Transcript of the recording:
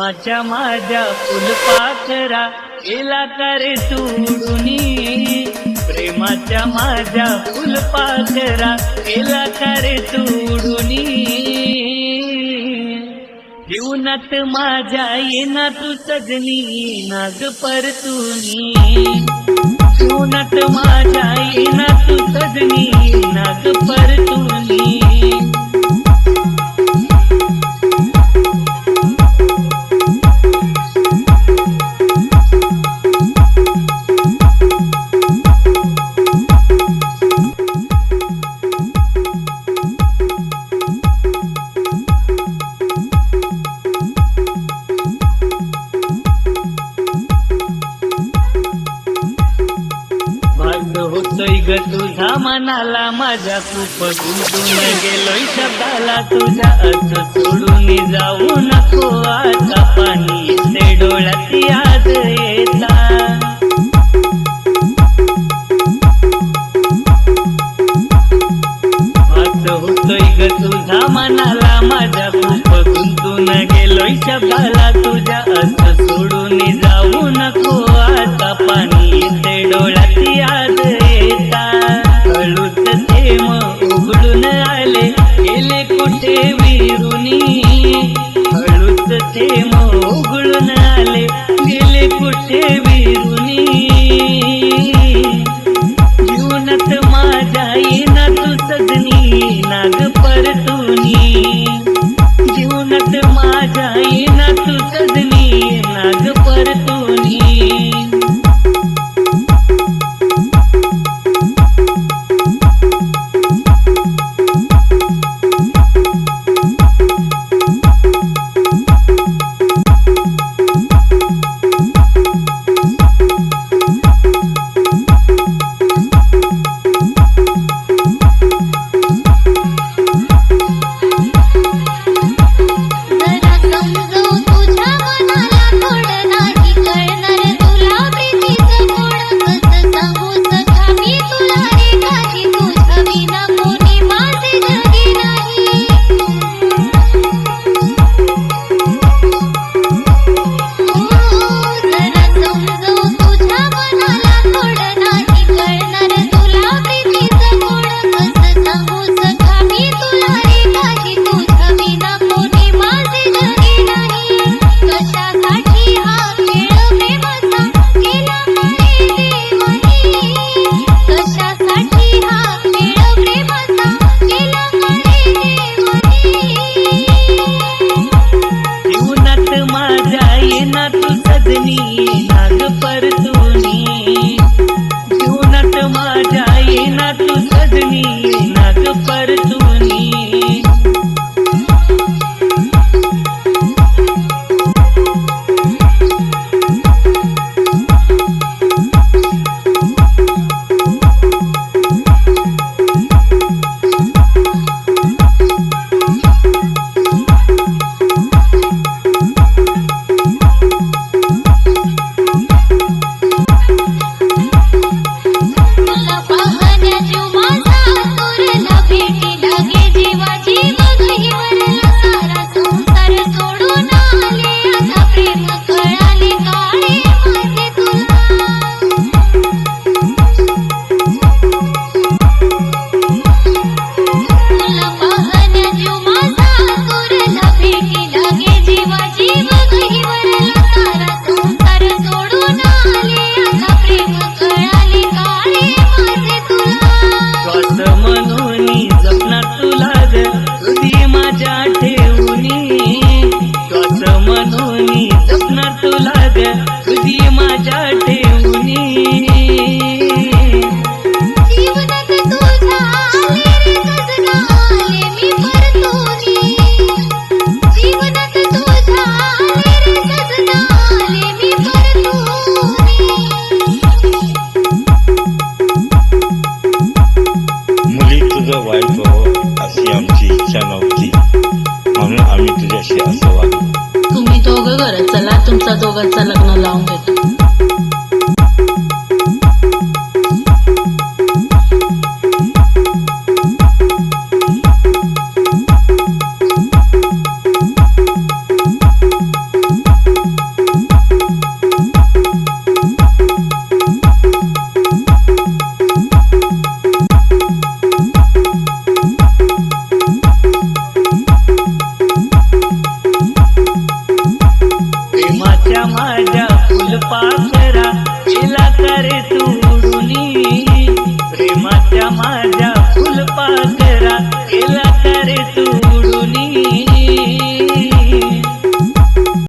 माझ्या माझ्या फुलपाखरा गेला करे तुडुनी प्रेमाच्या माझ्या फुलपाखरा गेला करे तुडुनी जीवनात माझ्या येना तू सजनी नाग परतुनी. जीवनात माझ्या येणार तू सजनी. गेलोय ग तुझा मनाला माझ्या खूप गुंतून गेलोय शब्दाला. तुझ्या अर्थ सोडून जाऊ नको आता पाणी ते डोळ्यात याद येता. होतोय ग तुझा मनाला माझ्या खूप गुंतून गेलोय शब्दाला. तुझ्या अर्थ ते विरुनी. हळूच ते मोगळून आले गेले कुठे विरुनी. जीवनात माझ्या येना तू सजनी नाग 哥，咱俩。